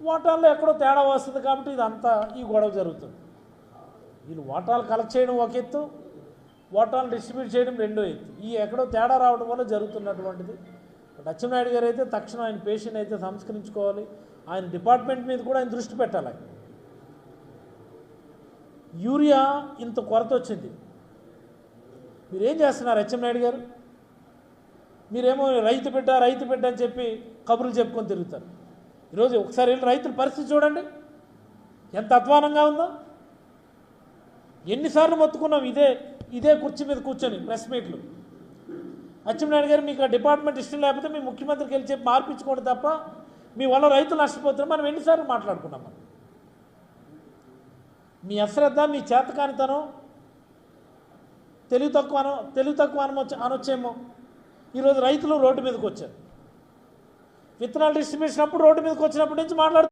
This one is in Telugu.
వాటాల్లో ఎక్కడో తేడా వస్తుంది కాబట్టి ఇదంతా ఈ గొడవ జరుగుతుంది. వీళ్ళు వాటాలు కలెక్ట్ చేయడం ఒక ఎత్తు ఓటాలు డిస్ట్రిబ్యూట్ చేయడం రెండో ఎత్తు. ఈ ఎక్కడో తేడా రావడం వల్ల జరుగుతున్నటువంటిది. లక్ష్మీనాయుడు గారు అయితే తక్షణం ఆయన పేషెంట్ అయితే సంస్కరించుకోవాలి. ఆయన డిపార్ట్మెంట్ మీద కూడా ఆయన దృష్టి పెట్టాలి. యూరియా ఇంత కొరత వచ్చింది. మీరేం చేస్తున్నారు అచ్చెన్నాయుడు గారు? మీరేమో రైతు బిడ్డ రైతు బిడ్డ అని చెప్పి కబుర్లు చెప్పుకొని తిరుగుతారు. ఈరోజు ఒకసారి వెళ్ళి రైతుల పరిస్థితి చూడండి. ఎంత అధ్వానంగా ఉందో. ఎన్నిసార్లు మొత్తుకున్నాం ఇదే ఇదే కుర్చీ మీద కూర్చొని ప్రెస్ మీట్లు. అచ్చెన్నాయుడు గారు మీకు ఆ డిపార్ట్మెంట్ ఇష్టం లేకపోతే మీ ముఖ్యమంత్రికి వెళ్ళి చెప్పి మార్పించుకోండి తప్ప మీ వల్ల రైతులు నష్టపోతున్నారు. మనం ఎన్నిసార్లు మాట్లాడుకున్నాం మనం. మీ అశ్రద్ధ మీ చేతకానితనం తెలివి తక్కువ తెలివి తక్కువ అనొచ్చేమో. ఈరోజు రైతులు రోడ్డు మీదకి వచ్చారు. విత్తనాలు డిస్ట్రిబ్యూషన్ అప్పుడు రోడ్డు మీదకి వచ్చినప్పటి నుంచి మాట్లాడుతూ